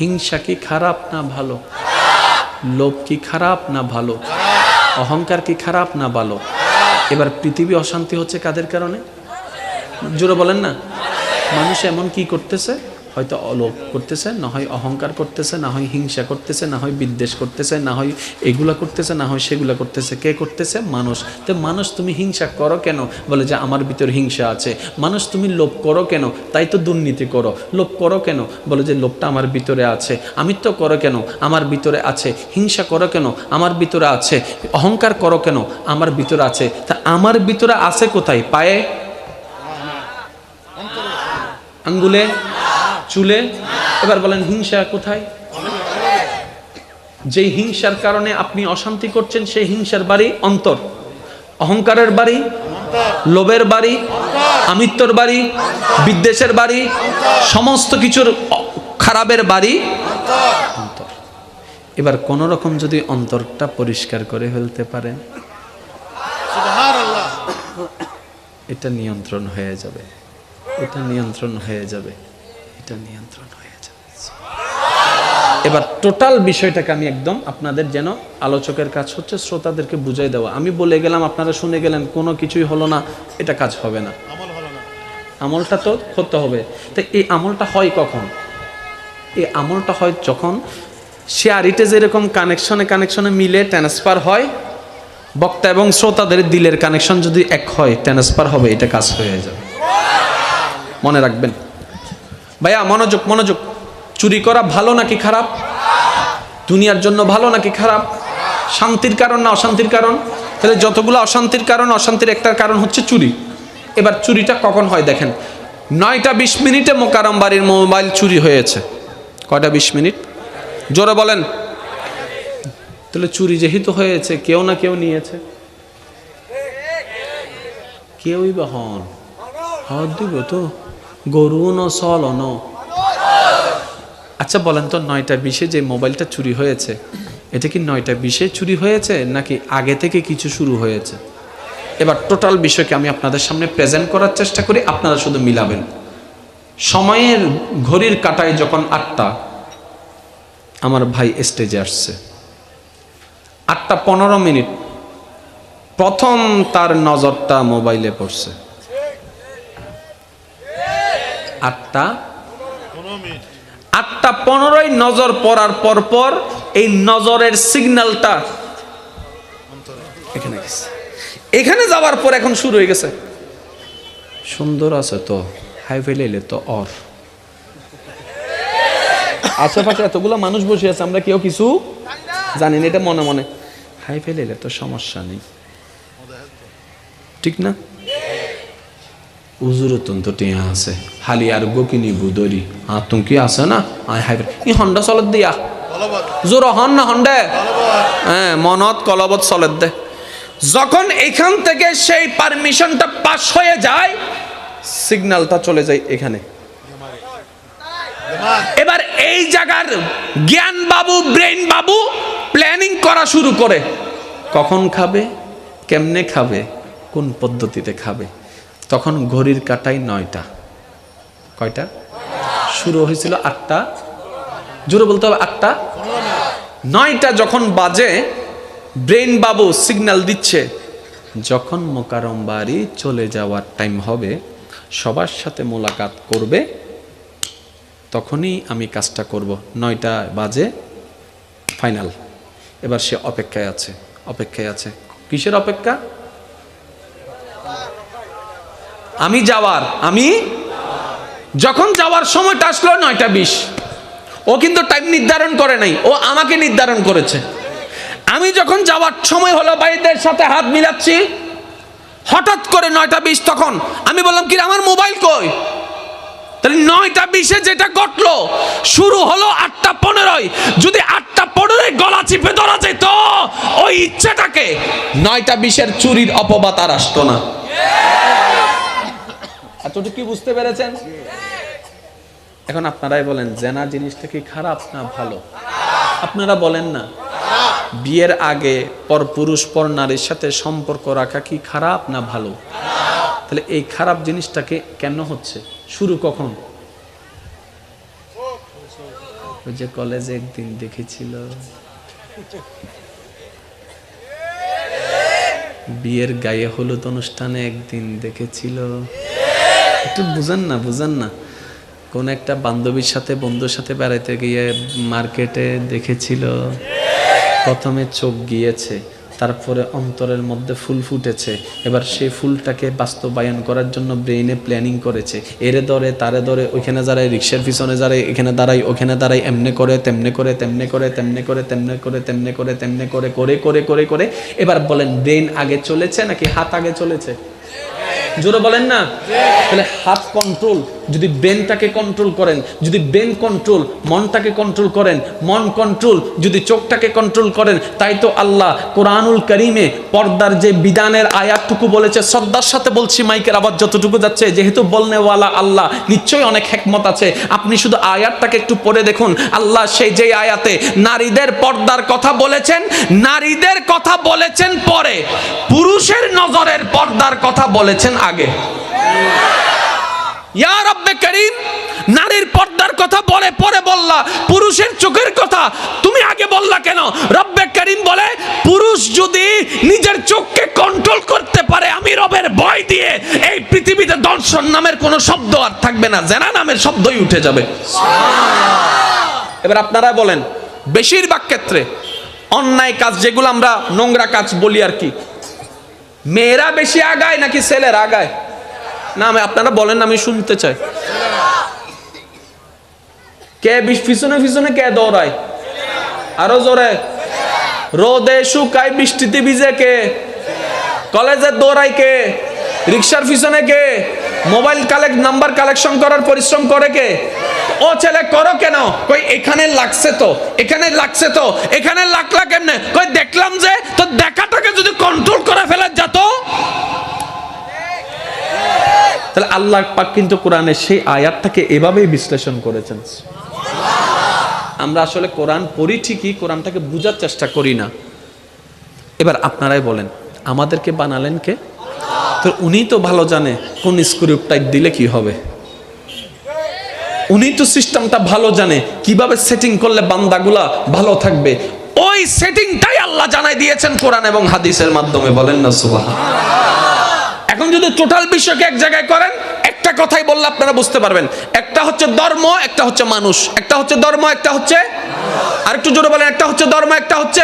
হিংসা কি খারাপ না ভালো? লোভ কি খারাপ না ভালো? অহংকার কি খারাপ না ভালো? এবার পৃথিবী অশান্তি হচ্ছে কাদের কারণে? জোরে বলেন না। মানুষ এমন কি করতেছে? হয়তো অলোভ করতেছে, না হয় অহংকার করতেছে, না হয় হিংসা করতেছে, না হয় বিদ্বেষ করতেছে, না হয় এগুলা করতেছে, না হয় সেগুলা করতেছে। কে করতেছে? মানুষ। তো মানুষ তুমি হিংসা করো কেন? বলে যে আমার ভিতর হিংসা আছে। মানুষ তুমি লোভ করো কেন? তাই তো দুর্নীতি করো। লোভ করো কেন? বলে যে লোভটা আমার ভিতরে আছে। আমি তো করো কেন? আমার ভিতরে আছে। হিংসা করো কেন? আমার ভিতরে আছে। অহংকার করো কেন? আমার ভিতরে আছে। তা আমার ভিতরে আছে কোথায়? পায়ে? আঙ্গুলে? চুলে। এবার বলেন হিংসা কোথায়? যেই হিংসার কারণে আপনি অশান্তি করছেন সেই হিংসার বাড়ি অন্তর। অহংকারের বাড়ি লোভের বাড়ি আমিত্বর বাড়ি বিদ্বেষের বাড়ি সমস্ত কিছুর খারাপের বাড়ি অন্তর। এবার কোন রকম যদি অন্তরটা পরিষ্কার করে ফেলতে পারেন সুবহানাল্লাহ। এটা নিয়ন্ত্রণ হয়ে যাবে। এটা নিয়ন্ত্রণ হয়ে যাবে। এটা নিয়ন্ত্রণ হয়ে যাবে এবার টোটাল বিষয়টাকে আমি একদম আপনাদের যেন আলোচকের কাজ হচ্ছে শ্রোতাদেরকে বুঝাই দেওয়া। আমি বলে গেলাম আপনারা শুনে গেলেন কোনো কিছুই হলো না এটা কাজ হবে না। না। আমলটা তো করতে হবে। তো এই আমলটা হয় কখন? এই আমলটা হয় যখন শেয়ারিটে যেরকম কানেকশনে কানেকশনে মিলে ট্রান্সফার হয় বক্তা এবং শ্রোতাদের দিলের কানেকশন যদি এক হয় ট্রান্সফার হবে এটা কাজ হয়ে যাবে। মনে রাখবেন? ভাইয়া, মনোযোগ মনোযোগ। চুরি করা ভালো নাকি খারাপ? দুনিয়ার জন্য ভালো নাকি খারাপ? শান্তির কারণ না অশান্তির কারণ? তাহলে যতগুলো অশান্তির কারণ, অশান্তির একটার কারণ হচ্ছে চুরি। এবার চুরিটা কখন হয় দেখেন। নয়টা বিশ মিনিটে মোকারম বাড়ির মোবাইল চুরি হয়েছে। কয়টা বিশ মিনিট? জোরে বলেন। তাহলে চুরি যেহেতু হয়েছে, কেউ না কেউ নিয়েছে। কেউই বা হন। হদ দিব তো। গরু ন সল ন আচ্ছা বলেন তো, নয়টা বিশে যে মোবাইলটা চুরি হয়েছে, এটা কি নয়টা বিশে চুরি হয়েছে, নাকি আগে থেকে কিছু শুরু হয়েছে? এবার টোটাল বিষয়কে আমি আপনাদের সামনে প্রেজেন্ট করার চেষ্টা করি, আপনারা শুধু মিলাবেন। সময়ের ঘড়ির কাটায় যখন আটটা, আমার ভাই স্টেজে আসছে। আটটা পনেরো মিনিট, প্রথম তার নজরটা মোবাইলে পড়ছে। আটটা? আটটা পনেরোই নজর পড়ার পর পর এই নজরের সিগন্যালটা এখানে গেছে। এখানে যাওয়ার পর এখন শুরু হয়ে গেছে। সুন্দর আছে তো হাই ফেলে তো অর। আশেপাশে এতগুলো মানুষ বসে আছে আমরা কেউ কিছু জানি না এটা মনে মনে। হাই ফেলে তো সমস্যা নেই। ঠিক না? উজুর তন্ত টিয়া আছে। হালি আর গকিনি বুদরি আর তুমি আছে না? আয় হাই ই হন্ডা চলত দিয়া। জোর হন না হন্ডে? হ্যাঁ মনত কলবত চলত দে। যখন এখান থেকে সেই পারমিশনটা পাস হয়ে যায় সিগন্যালটা চলে যায় এখানে। এবার এই জায়গার জ্ঞান বাবু ব্রেন বাবু প্ল্যানিং করা শুরু করে। কখন খাবে? কেমনে খাবে? কোন পদ্ধতিতে খাবে? তখন ঘড়ির কাটাই নয়টা। কয়টা? শুরু হয়েছিল আটটা। জোরে বলতে হবে আটটা। নয়টা যখন বাজে ব্রেন বাবু সিগন্যাল দিচ্ছে, যখন মোকারম বাড়ি চলে যাওয়ার টাইম হবে, সবার সাথে মোলাকাত করবে, তখনই আমি কাজটা করব। নয়টা বাজে, ফাইনাল। এবার সে অপেক্ষায় আছে। অপেক্ষায় আছে। কিসের অপেক্ষা? আমি যাওয়ার, আমি? যখন যাওয়ার সময়টা আসলো নয়টা বিশ, ও কিন্তু টাইম নির্ধারণ করে নাই, ও আমাকে নির্ধারণ করেছে। আমি যখন যাওয়ার সময় হলো ভাইদের সাথে হাত মিলাচ্ছি, হঠাৎ করে নয়টা বিশ তখন আমি বললাম কি আমার মোবাইল কই? তাহলে নয়টা বিশে যেটা ঘটলো, শুরু হলো আটটা পনেরোই যদি আটটা পনেরোই গলা চিপে ধরা যেত, ওই ইচ্ছেটাকে, নয়টা বিশের চুরির অপবাদ আর আসতো না। এতটুকু কি বুঝতে পেরেছেন? এখন আপনারাই বলেন, জেনা জিনিসটা কি খারাপ না ভালো? আপনারা বলেন না, বিয়ের আগে পর পুরুষ, পর নারীর সাথে সম্পর্ক রাখা কি খারাপ না ভালো? তাহলে এই খারাপ জিনিসটাকে কেন হচ্ছে? শুরু কখন? ওই যে কলেজে একদিন দেখেছিল। বিয়ের গায়ে হলুদ অনুষ্ঠানে একদিন দেখেছিল। একটু বুঝেন না বুঝেন না। কোন একটা বান্ধবীর সাথে, বন্ধুর সাথে বেড়াইতে গিয়ে মার্কেটে দেখেছিল, প্রথমে চোখ গিয়েছে, তারপরে অন্তরের মধ্যে ফুল ফুটেছে, এবার সেই ফুলটাকে বাস্তবায়ন করার জন্য ব্রেইনে প্ল্যানিং করেছে। এরে ধরে, তারে ধরে, ওইখানে দাঁড়ায়, রিক্সার পিছনে দাঁড়ায়, এখানে দাঁড়াই ওখানে দাঁড়াই এমনে করে, তেমনে করে তেমনে করে তেমনে করে তেমনে করে তেমনে করে তেমনে করে করে করে করে করে, এবার বলেন ব্রেন আগে চলেছে নাকি হাত আগে চলেছে? জোরে বলেন না? তাহলে হাত কন্ট্রোল যদি ব্রেনটাকে কন্ট্রোল করেন, যদি ব্রেন কন্ট্রোল মনটাকে কন্ট্রোল করেন, মন কন্ট্রোল যদি চোখটাকে কন্ট্রোল করেন, তাই তো আল্লাহ কোরআনুল করিমে পর্দার যে বিধানের আয়াতটুকু বলেছে, শ্রদ্ধার সাথে বলছি, মাইকের আবার যতটুকু যাচ্ছে, যেহেতু বলনেওয়ালা আল্লাহ, নিশ্চয়ই অনেক হেকমত আছে। আপনি শুধু আয়াতটাকে একটু পড়ে দেখুন। আল্লাহ সেই যে আয়াতে নারীদের পর্দার কথা বলেছেন, নারীদের কথা বলেছেন পরে, পুরুষের নজরের পর্দার কথা বলেছেন আগে। ইয়া রব্বে করিম নারীর পর্দার কথা বলে, পরে বললা, পুরুষের চোখের কথা। তুমি আগে বললা কেন? রব্বে করিম বলে, পুরুষ যদি নিজের চোখকে কন্ট্রোল করতে পারে, আমি রবের ভয় দিয়ে এই পৃথিবীতে দর্শন নামের কোনো শব্দ আর থাকবে না। জেনা নামের শব্দই উঠে যাবে। এবার আপনারা বলেন, বেশিরভাগ ক্ষেত্রে অন্যায় কাজ যেগুলো আমরা নোংরা কাজ বলি আর কি, মেয়েরা বেশি আগায় নাকি ছেলেরা আগায়? না, আমি আপনারা বলেন, আমি শুনতে চাই। কে পিছনে পিছনে কে দৌড়ায়? আরও জোরে। রোদে শুকায়, বৃষ্টিতে ভিজে কে? কলেজে দৌড়ায় কে? রিক্সার পিছনে কে? মোবাইল কালেক্ট নাম্বার কালেকশন করার পরিশ্রম করে কে? ও ছেলে, করো কেন? কই, এখানে লাগছে তো। এখানে লাগছে তো। এখানে লাগলা কেমনে? কই, দেখলাম যে তো দেখাটাকে যদি কন্ট্রোল করে ফেলে যেত তাহলে আল্লাহ পাক কিন্তু কোরআনে সেই আয়াতটাকে এভাবেই বিশ্লেষণ করেছেন। আমরা আসলে কোরআন পড়ি ঠিকই, কোরআনটাকে বোঝার চেষ্টা করি না। এবার আপনারাই বলেন, আমাদেরকে বানালেন কে? তো উনি তো ভালো জানে কোন স্ক্রিপ্ট টাইপ দিলে কি হবে। উনি তো সিস্টেমটা ভালো জানে, কীভাবে সেটিং করলে বান্দাগুলা ভালো থাকবে। ওই সেটিংটাই আল্লাহ জানাই দিয়েছেন কোরআন এবং হাদিসের মাধ্যমে, বলেন না সুবাহ এখন যদি টোটাল বিশ্বকে এক জায়গায় করেন, একটা কথাই বললে আপনারা বুঝতে পারবেন। একটা হচ্ছে ধর্ম, একটা হচ্ছে মানুষ। একটা হচ্ছে ধর্ম, একটা হচ্ছে আরেকটু জোরে বলেন, একটা হচ্ছে ধর্ম, একটা হচ্ছে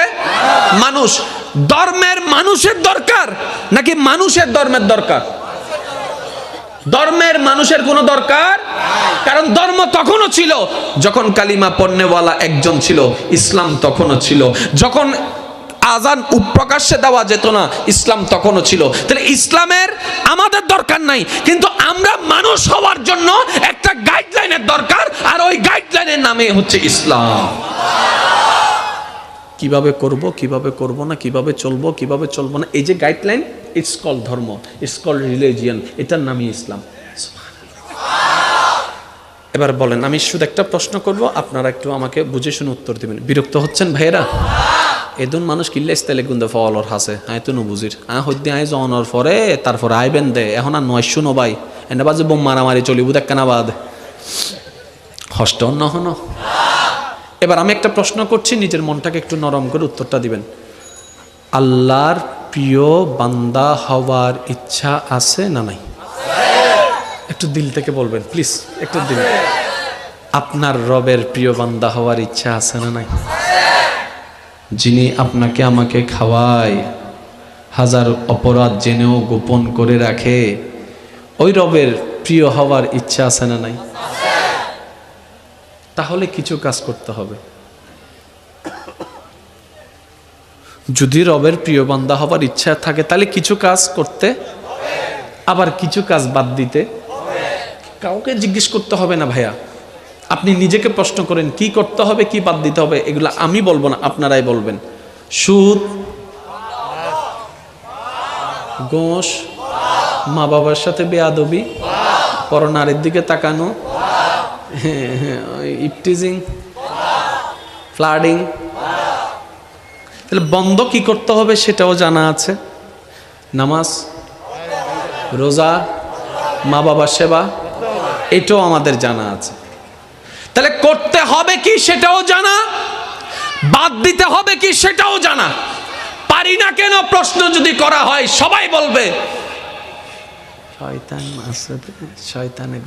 মানুষ। ধর্মের মানুষের দরকার নাকি মানুষের ধর্মের দরকার? ধর্মের মানুষের কোনো দরকার? কারণ ধর্ম তখনও ছিল যখন কালিমা পণ্যওয়ালা একজন ছিল, ইসলাম তখনও ছিল। যখন আজান প্রকাশ্যে দেওয়া যেত না, ইসলাম তখনও ছিল। তাহলে ইসলামের আমাদের দরকার নাই, কিন্তু আমরা মানুষ হওয়ার জন্য একটা গাইডলাইনের দরকার, আর ওই গাইডলাইনের নামে হচ্ছে ইসলাম। কীভাবে করব কীভাবে করব না, কীভাবে চলবো কীভাবে চলবো না, এই যে গাইডলাইন ইটস কল ধর্ম ইটস কল রিলিজিয়ান এটার নামই ইসলাম। এবার বলেন, আমি শুধু একটা প্রশ্ন করব, আপনারা একটু আমাকে বুঝে শুনে উত্তর দিবেন। বিরক্ত হচ্ছেন ভাইয়েরা? এদন মানুষ কিল্লে ইস্তালে গুন্দে ফলর হাসে, আয় তো নবুজির। আয় হদ্দি আয় জনের পরে তারপরে আইবেন দে এখন আর নয় শুনো ভাই এনে বাজে বোম মারামারি চলিব দেখকানা বাদ। হষ্ট নহন এবার আমি একটা প্রশ্ন করছি, নিজের মনটাকে একটু নরম করে উত্তরটা দিবেন। আল্লাহর প্রিয় বান্দা হওয়ার ইচ্ছা আছে না নাই? একটু দিল থেকে বলবেন প্লিজ একটু দিল। আপনার রবের প্রিয় বান্দা হওয়ার ইচ্ছা আছে না নাই? যিনি আপনাকে আমাকে খাওয়ায়, হাজার অপরাধ জেনেও গোপন করে রাখে, ওই রবের প্রিয় হওয়ার ইচ্ছা আছে না নাই? তাহলে কিছু কাজ করতে হবে। যদি রবের প্রিয় বান্দা হবার ইচ্ছা থাকে, তাহলে কিছু কাজ করতে আবার কিছু কাজ বাদ দিতে কাউকে জিজ্ঞেস করতে হবে না ভাইয়া। আপনি নিজেকে প্রশ্ন করেন, কি করতে হবে, কি বাদ দিতে হবে, এগুলো আমি বলব না, আপনারাই বলবেন। সুদ গোস মা বাবার সাথে বেয়াদবি পর নারীর দিকে তাকানো ইপটিজিং ফ্লাডিং। তাহলে বন্ধ কি করতে হবে সেটাও জানা আছে। নামাজ, রোজা মা বাবার সেবা, এটাও আমাদের জানা আছে। তাহলে করতে হবে কি সেটাও জানা, বাদ দিতে হবে কি সেটাও জানা। পারি না কেন প্রশ্ন যদি করা হয়, সবাই বলবে, শয়তান শয়তানে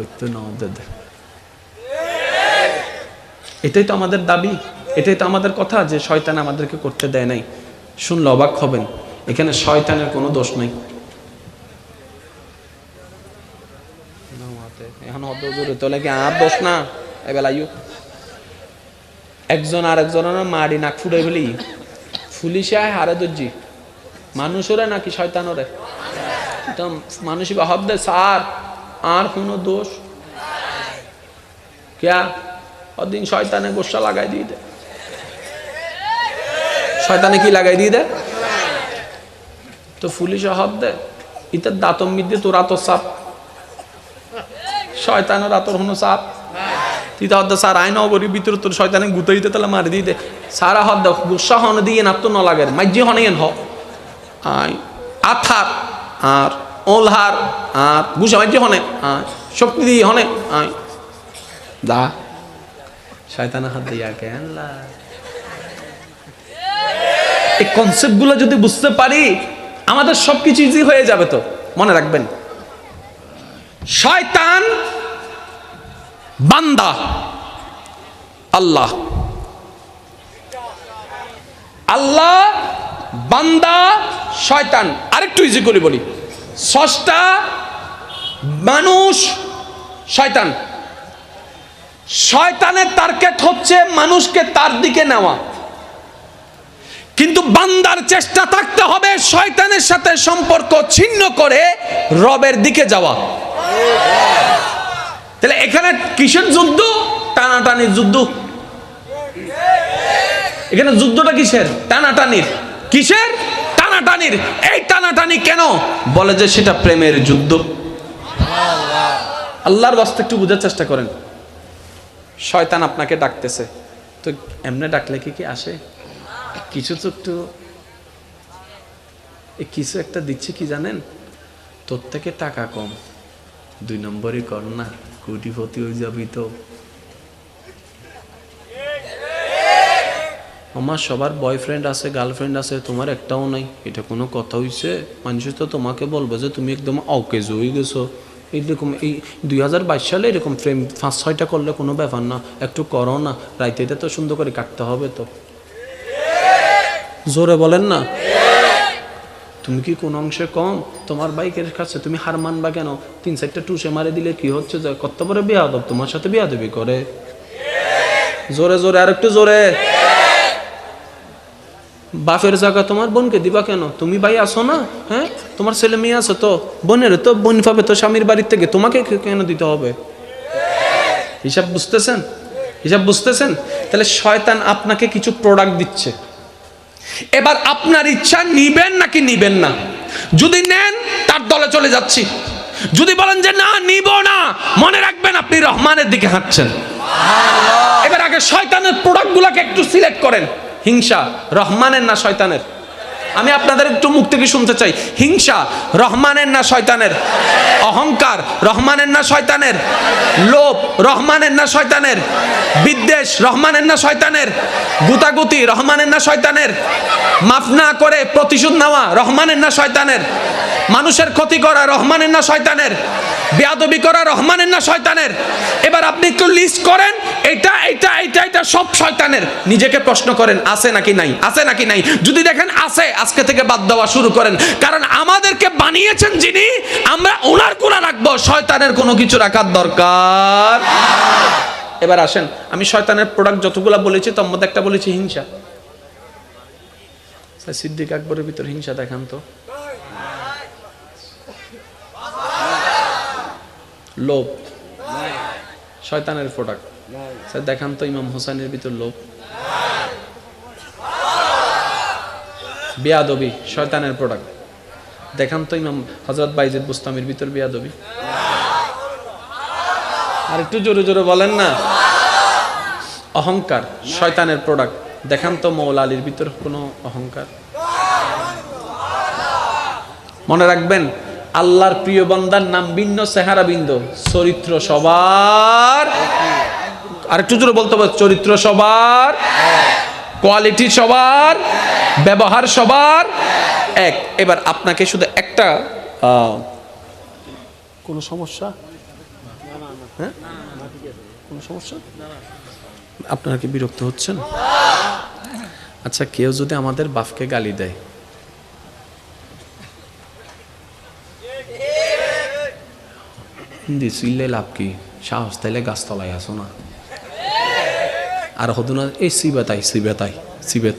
এটাই তো আমাদের দাবি, এটাই তো আমাদের কথা যে শয়তান আমাদেরকে করতে দেয় নাই। শুনলে অবাক হবেন, এখানে শয়তানের কোনো দোষ নাই। এখন অত জোরে তোলে কি আর দোষ না। এবেলা একজন আর একজনের মারি নাক ফুটে ফেলি। পুলিশে আয় হারে দর্জি মানুষরে নাকি শয়তানরে? তো মানুষ ভাব দে স্যার আর কোনো দোষ? ক্যা? ওদিন শয়তানে গোসা লাগাই দিয়ে দে। শয়তানে কি লাগাই দিয়ে দে? তো পুলিশে হব দে ইতার দাঁতম মিদ্যে তোর আতর সাপ। শয়তানের আতর হনো সাপ। তুই তো হদ্দা স্যার আইন অগরির ভিতরে তোর শয়তানে গুতে দিতে তাহলে মারি দিতে। সারা হদ্দা গুসা হন দিয়ে না তো ন লাগে মাইজি হনেন হ। আথার, আর, ওলহার, আর, গুসা মাইজি হনে আয় শক্তি দিয়ে হনে দা শয়তানা হাত দিয়া কেন এই কনসেপ্টগুলো যদি বুঝতে পারি, আমাদের সবকিছু ইজি হয়ে যাবে তো। মনে রাখবেন। শয়তান বান্দা। আল্লাহ। আল্লাহ, বান্দা, শয়তান। আরেকটু ইজি করে বলি। ষষ্ঠা মানুষ, শয়তান। শয়তানের টার্গেট হচ্ছে মানুষকে তার দিকে নেওয়া। কিন্তু বান্দার চেষ্টা থাকতে হবে শয়তানের সাথে সম্পর্ক ছিন্ন করে রবের দিকে যাওয়া। তাহলে এখানে কিসের যুদ্ধ? টানাটানির যুদ্ধ। এখানে যুদ্ধটা কিসের? টানাটানির। কিসের? টানাটানির। এই টানাটানি কেন? বলে যে সেটা প্রেমের যুদ্ধ। আল্লাহর বাস্তে একটু বোঝার চেষ্টা করেন। শয়তান আপনাকে ডাকতেছে। তো এমনি ডাকলে কি কি আসে? কিছু তো একটু কিছু একটা দিচ্ছে কি জানেন? তোর থেকে টাকা কম। দুই নম্বরই কর না কোটিপতি হয়ে যাবি তো। আমার সবার বয়ফ্রেন্ড আছে গার্লফ্রেন্ড আছে, তোমার একটাও নাই। এটা কোনো কথা হইছে? মানুষ তো তোমাকে বলবে যে তুমি একদম অকেজ হয়ে গেছো। এইরকম এই দুই হাজার বাইশ সালে এরকম ফ্রেম পাঁচ ছয়টা করলে কোনো ব্যাপার না, একটু করো না। রাইতেতে তো সুন্দর করে কাটতে হবে তো। জোরে বলেন না? তুমি কি কোন অংশে কম? তোমার বাইকের কাছে তুমি হার মানবা কেন? তিন চারটা টুসে মারে দিলে কি হচ্ছে? যে কত বড় বেয়াদব তোমার সাথে বেয়াদবি করে। জোরে জোরে আর একটু জোরে। বাপের জায়গা তোমার বোনকে দিবা কেন? তুমি ভাই আসো না? হ্যাঁ? তোমার ছেলে মেয়ে আছে তো? বোনের তো, বোন পাবে তো স্বামীর বাড়ির থেকে। তোমাকে কেন দিতে হবে? হিসাব বুঝতেছেন? হিসাব বুঝতেছেন? তাহলে শয়তান আপনাকে কিছু প্রোডাক্ট দিচ্ছে। এবার আপনার ইচ্ছা নিবেন নাকি নিবেন না? যদি নেন, তার দলে চলে যাচ্ছি। যদি বলেন যে না, নিব না, মনে রাখবেন আপনি রহমানের দিকে হাঁটছেন। এবার আগে শয়তানের প্রোডাক্টগুলোকে একটু সিলেক্ট করেন। হিংসা, রহমানের না শয়তানের? আমি আপনাদের একটু মুখ থেকে শুনতে চাই। হিংসা, রহমানের না শয়তানের? অহংকার, রহমানের না শয়তানের? লোভ, রহমানের না শয়তানের? বিদ্বেষ, রহমানের না শয়তানের? গুতাগুতি, রহমানের না শয়তানের? মাফ না করে প্রতিশোধ নেওয়া, রহমানের না শয়তানের? মানুষের ক্ষতি করা, রহমানের না শয়তানের? বেয়াদবি করা, রহমানের না শয়তানের? এবার আপনি একটু লিস্ট করেন, এটা এটা এটা এটা সব শয়তানের। নিজেকে প্রশ্ন করেন, আছে নাকি নাই? আছে নাকি নাই? যদি দেখেন, আছে আজকে থেকে বাদ দেওয়া শুরু করেন। কারণ আমাদেরকে বানিয়েছেন যিনি, আমরা ওনার কোনা রাখব। শয়তানের কোনো কিছু রাখার দরকার। এবার আসেন, আমি শয়তানের প্রোডাক্ট যতগুলা বলেছি, তার মধ্যে একটা বলেছি হিংসা। সিদ্দিক আকবরের ভিতর হিংসা দেখান তো। লোভ। শয়তানের প্রোডাক্ট স্যার, দেখান তো ইমাম হোসেনের ভিতর লোভ। বিয়াদবি, শয়তানের প্রোডাক্ট দেখান তো ইমাম হজরত বাইজিদ বুস্তামির ভিতর বিয়াদবি। আর একটু জোরে জোরে বলেন না। অহংকার, শয়তানের প্রোডাক্ট দেখান তো মৌলা আলীর ভিতর কোনো অহংকার। মনে রাখবেন, আল্লাহর প্রিয় বন্দার নাম ভিন্ন, চেহারা বিন্দ চরিত্র সবার। আরেকটু জোরে বলতে হবে, চরিত্র সবার। কোয়ালিটি সবার, ব্যবহার সবার এক। এবার আপনাকে শুধু একটা কোনো সমস্যা? হ্যাঁ? আপনারা কি বিরক্ত হচ্ছেন? আচ্ছা কেউ যদি আমাদের বাপকে গালি দেয়। হিন্দি চিল্লে লাভ কি? সাহস তাইলে গাছতলায় আসো না। আর হতো না এই সিবেতাই সিবেতাই সিবেত।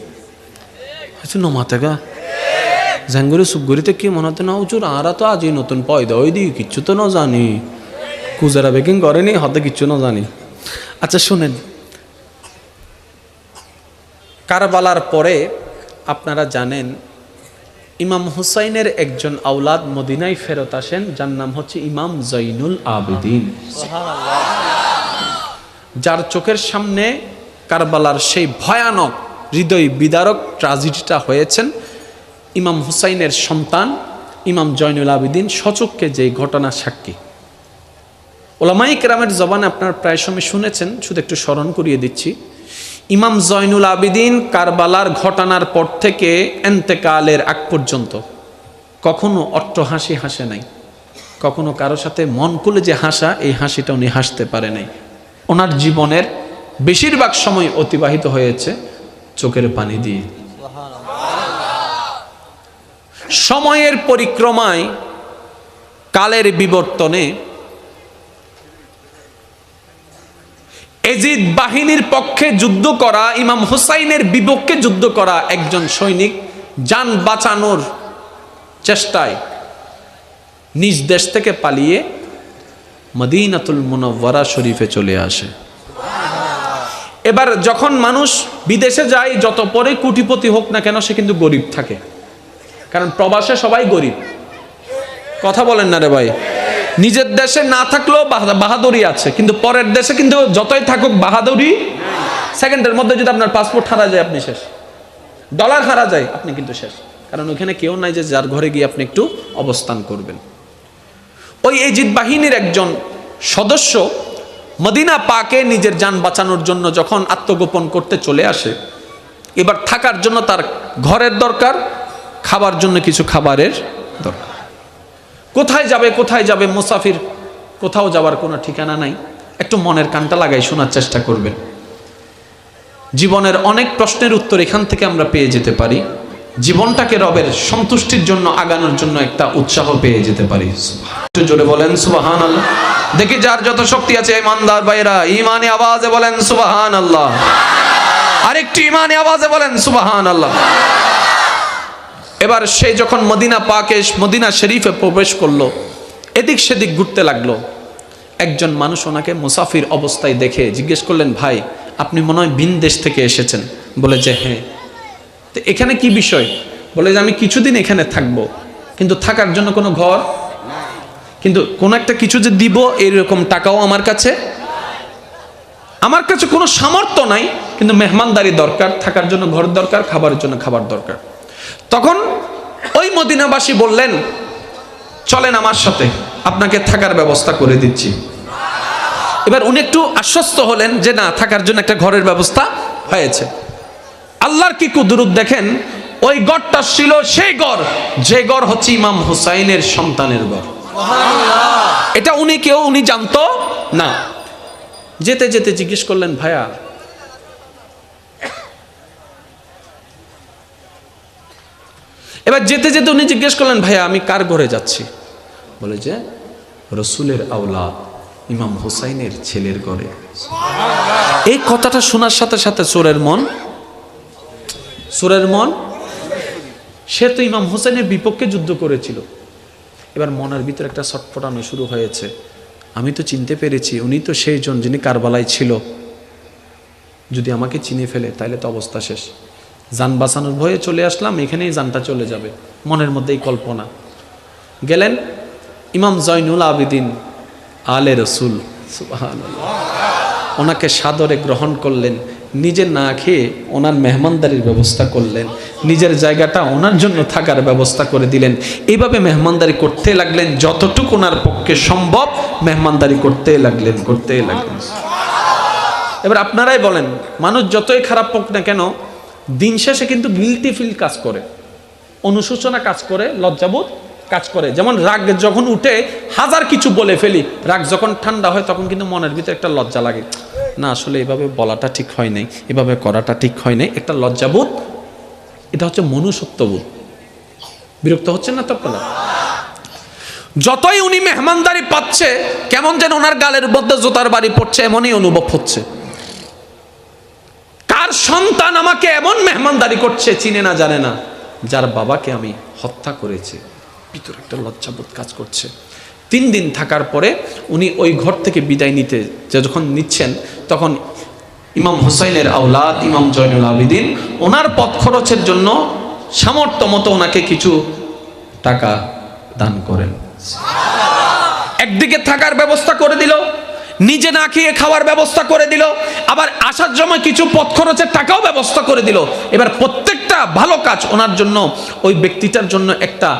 আচ্ছা নমাতে গা। জ্যাঙ্গুরি সুপগুরিতে কি মনে হতো না উচুর? আরা তো আজই নতুন পয়দা ওই দিকে কিচ্ছু তো না জানি কুজারা বেকিং করেনি হতে কিচ্ছু না জানি আচ্ছা শুনেন। কারবালার পরে আপনারা জানেন ইমাম হুসাইনের একজন আওলাদ মদিনায় ফেরত আসেন যার নাম হচ্ছে ইমাম জৈনুল আবেদিন। যার চোখের সামনে কারবালার সেই ভয়ানক হৃদয় বিদারক ট্রাজেডিটা হয়েছেন ইমাম হুসাইনের সন্তান, ইমাম জয়নুল আবেদিন সচককে যে ঘটনা সাক্ষী। ওলামাই কেরামের জবানে আপনার প্রায় সময় শুনেছেন, শুধু একটু স্মরণ করিয়ে দিচ্ছি। ইমাম জয়নুল আবিদিন কারবালার ঘটনার পর থেকে এন্তেকালের আগ পর্যন্ত কখনো অট্ট হাসি হাসে নাই। কখনো কারও সাথে মন খুলে যে হাসা, এই হাসিটা উনি হাসতে পারে নাই। ওনার জীবনের বেশিরভাগ সময় অতিবাহিত হয়েছে চোখের পানি দিয়ে। সময়ের পরিক্রমায় কালের বিবর্তনে এজিদ বাহিনীর পক্ষে যুদ্ধ করা, ইমাম হুসাইনের বিপক্ষে যুদ্ধ করা একজন সৈনিক যান বাঁচানোর চেষ্টায় নিজ দেশ থেকে পালিয়ে মদিনাতুল মুনওয়ারা শরীফে চলে আসে। এবার যখন মানুষ বিদেশে যায়, যত পরে কুটিপতি হোক না কেন সে কিন্তু গরিব থাকে। কারণ প্রবাসে সবাই গরিব। কথা বলেন না রে ভাই। নিজের দেশে না থাকলেও বাহা- বাহাদুরি আছে, কিন্তু পরের দেশে কিন্তু যতই থাকুক বাহাদুরি সেকেন্ডের মধ্যে যদি আপনার পাসপোর্ট হারা যায়, আপনি শেষ। ডলার হারা যায়, আপনি কিন্তু শেষ। কারণ ওখানে কেউ নাই যে যার ঘরে গিয়ে আপনি একটু অবস্থান করবেন। ওই এই এজিদ বাহিনীর একজন সদস্য মদিনা পাকে নিজের যান বাঁচানোর জন্য যখন আত্মগোপন করতে চলে আসে, এবার থাকার জন্য তার ঘরের দরকার, খাবার জন্য কিছু খাবারের দরকার। কোথায় যাবে কোথায় যাবে, মুসাফির কোথাও যাওয়ার কোনো ঠিকানা নাই। একটু মনের কানটা লাগাই, শোনার চেষ্টা করবেন। জীবনের অনেক প্রশ্নের উত্তর এখান থেকে আমরা পেয়ে যেতে পারি। জীবনটাকে রবের সন্তুষ্টির জন্য আগানোর জন্য একটা উৎসাহ পেয়ে যেতে পারি। জোরে বলেন সুবাহান আল্লাহ দেখি যার যত শক্তি আছে, ইমানদার ভাইরা ইমানে আওয়াজে বলেন সুবাহান আল্লাহ আরেকটি ইমানে আওয়াজে বলেন সুবাহান আল্লাহ এবার সে যখন মদিনা পাকে, মদিনা শরীফে প্রবেশ করল, এদিক সেদিক ঘুরতে লাগল। একজন মানুষ ওনাকে মুসাফির অবস্থায় দেখে জিজ্ঞেস করলেন, ভাই, আপনি মনে হয় ভিন দেশ থেকে এসেছেন? বলে যে হ্যাঁ। তো এখানে কি বিষয়? বলে যে আমি কিছুদিন এখানে থাকব। কিন্তু থাকার জন্য কোনো ঘর? কিন্তু কোন একটা কিছু যে দিব, এরকম টাকাও আমার কাছে? আমার কাছে কোনো সামর্থ্য নাই, কিন্তু মেহমানদারি দরকার, থাকার জন্য ঘর দরকার, খাবারের জন্য খাবার দরকার। তখন ওই মদিনাবাসী বললেন, চলেন আমার সাথে, আপনাকে থাকার ব্যবস্থা করে দিচ্ছি। এবার উনি একটু আশ্বস্ত হলেন যে না, থাকার জন্য একটা ঘরের ব্যবস্থা হয়েছে। আল্লাহর কি কুদরত দেখেন? ওই গড়টা ছিল সেই গড়। যে গড় হচ্ছে ইমাম হুসাইনের সন্তানের গড়। এটা উনি কেউ উনি জানতো না। যেতে যেতে জিজ্ঞেস করলেন ভাইয়া এবার যেতে যেতে উনি জিজ্ঞেস করলেন ভাইয়া আমি কার ঘরে যাচ্ছি? বলে যে রসুলের আওলা ইমাম হোসাইনের ছেলের ঘরে। এই কথাটা শোনার সাথে সাথে চোরের মন চোরের মন? সে তো ইমাম হোসেনের বিপক্ষে যুদ্ধ করেছিল। এবার মনের ভিতরে একটা ছটফটানো শুরু হয়েছে। আমি তো চিনতে পেরেছি, উনি তো সেই জন যিনি কারবালায় ছিল। যদি আমাকে চিনে ফেলে, তাহলে তো অবস্থা শেষ। যান বাঁচানোর ভয়ে চলে আসলাম, এখানেই যানটা চলে যাবে। মনের মধ্যেই কল্পনা। গেলেন ইমাম জয়নুল আবিদিন, আলে রসুল। ওনাকে সাদরে গ্রহণ করলেন। নিজে না খেয়ে ওনার মেহমানদারির ব্যবস্থা করলেন। নিজের জায়গাটা ওনার জন্য থাকার ব্যবস্থা করে দিলেন। এইভাবে মেহমানদারি করতে লাগলেন, যতটুকু ওনার পক্ষে সম্ভব মেহমানদারি করতে লাগলেন করতে লাগলেন। এবার আপনারাই বলেন, মানুষ যতই খারাপ হোক না কেন, দিন শেষে কিন্তু গিলটি ফিল কাজ করে। অনুশোচনা কাজ করে, লজ্জাবোধ কাজ করে। যেমন রাগ যখন উঠে, হাজার কিছু বলে ফেলি, রাগ যখন ঠান্ডা হয়, তখন কিন্তু মনের ভিতরে একটা লজ্জা লাগে। না, আসলে এভাবে বলাটা ঠিক হয় নাই, এভাবে করাটা ঠিক হয় নাই। একটা লজ্জাবোধ, এটা হচ্ছে মনুষ্যত্ববোধ। বিরক্ত হচ্ছেন না তো আপনারা? যতই উনি মেহমানদারি পাচ্ছে, কেমন যেন ওনার গালের মধ্যে জোতার বাড়ি পড়ছে, এমনই অনুভব হচ্ছে। কার সন্তান আমাকে এমন মেহমানদারি করছে, চিনে না, জানে না। যার বাবাকে আমি হত্যা করেছি, ভিতরে একটা লজ্জাবোধ কাজ করছে। তিন দিন থাকার পরে উনি ওই ঘর থেকে বিদায় নিতে যখন নিচ্ছেন, তখন ইমাম হুসাইনের আওলাদ, ইমাম জয়নুল আবিদিন, ওনার পথ খরচের জন্য সামর্থ্য মতো ওনাকে কিছু টাকা দান করেন। একদিকে থাকার ব্যবস্থা করে দিল, নিজে না খেয়ে খাওয়ার ব্যবস্থা করে দিল, আবার আসার সময় কিছু পথ খরচের টাকাও ব্যবস্থা করে দিল। এবার প্রত্যেকটা ভালো কাজ ওনার জন্য, ওই ব্যক্তিটার জন্য একটা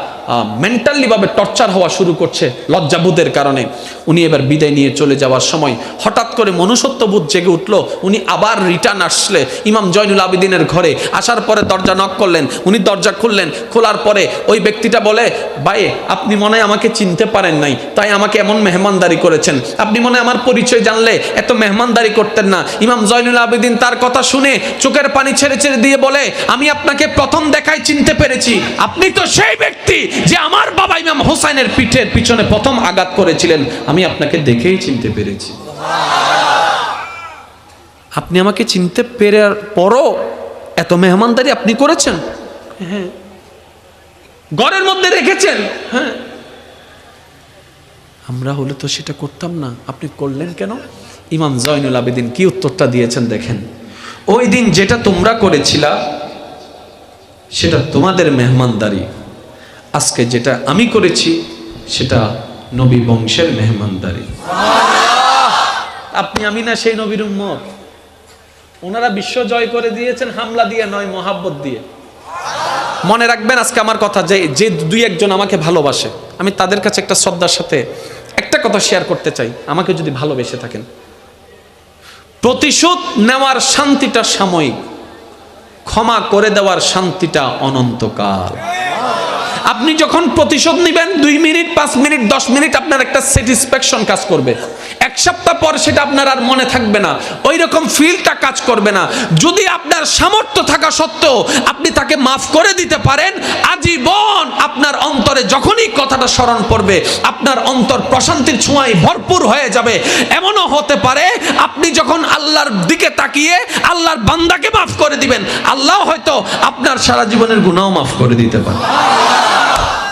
মেন্টালি ভাবে টর্চার হওয়া শুরু করছে লজ্জাবোধের কারণে। উনি এবার বিদায় নিয়ে চলে যাওয়ার সময় হঠাৎ করে মনুষ্যত্ববোধ জেগে উঠল, উনি আবার রিটার্ন আসলে ইমাম জয়নুল আবিদিনের ঘরে। আসার পরে দরজা নক করলেন, উনি দরজা খুললেন, খোলার পরে ওই ব্যক্তিটা বলে, ভাই, আপনি মনে আমাকে চিনতে পারেন নাই, তাই আমাকে এমন মেহমানদারি করেছেন। আপনি মনে আমার পরিচয় জানলে এত মেহমানদারি করতেন না। ইমাম জয়নুল আবেদিন তার কথা শুনে চোখের পানি ছেড়ে ছেড়ে দিয়ে বলে, আমি আপনাকে প্রথম দেখায় চিনতে পেরেছি। আপনি তো সেই ব্যক্তি যে আমার বাবা ইমাম হোসাইনের পিঠের পিছনে প্রথম আঘাত করেছিলেন আমি আপনাকে দেখেই চিনতে পেরেছি। আপনি আমাকে চিনতে পেরার পরও এত মেহমানদারি আপনি করেছেন? হ্যাঁ। ঘরের মধ্যে রেখেছেন? হ্যাঁ। আমরা হলে তো সেটা করতাম না। আপনি করলেন কেন? ইমাম জয়নুল আবেদিন কি উত্তরটা দিয়েছেন দেখেন। ওই দিন যেটা তোমরা করেছিলা সেটা তোমাদের মেহমানদারি। আজকে যেটা আমি করেছি, সেটা নবী বংশের মেহমানদারি। আপনি আমি না সেই নবীর উম্মত। ওনারা বিশ্ব জয় করে দিয়েছেন, হামলা দিয়ে নয়, মোহাব্বত দিয়ে। মনে রাখবেন আজকে আমার কথা, যে যে দুই একজন আমাকে ভালোবাসে, আমি তাদের কাছে একটা শ্রদ্ধার সাথে একটা কথা শেয়ার করতে চাই। আমাকে যদি ভালোবেসে থাকেন। প্রতিশোধ নেওয়ার শান্তিটা সাময়িক, ক্ষমা করে দেওয়ার শান্তিটা অনন্তকাল। আপনি যখন প্রতিশোধ নেবেন, দুই মিনিট, পাঁচ মিনিট, দশ মিনিট আপনার একটা স্যাটিসফ্যাকশন কাজ করবে। এক সপ্তাহ পর সেটা আপনার আর মনে থাকবে না। ওই রকম ফিলটা কাজ করবে না। যদি আপনার সামর্থ্য থাকা সত্ত্বেও আপনি তাকে মাফ করে দিতে পারেন, আজীবন আপনার অন্তরে যখনই কথাটা স্মরণ পড়বে, আপনার অন্তর প্রশান্তির ছোঁয়ায় ভরপুর হয়ে যাবে। এমনও হতে পারে, আপনি যখন আল্লাহর দিকে তাকিয়ে আল্লাহর বান্দাকে মাফ করে দিবেন, আল্লাহ হয়তো আপনার সারা জীবনের গুণাও মাফ করে দিতে পারে। Wow!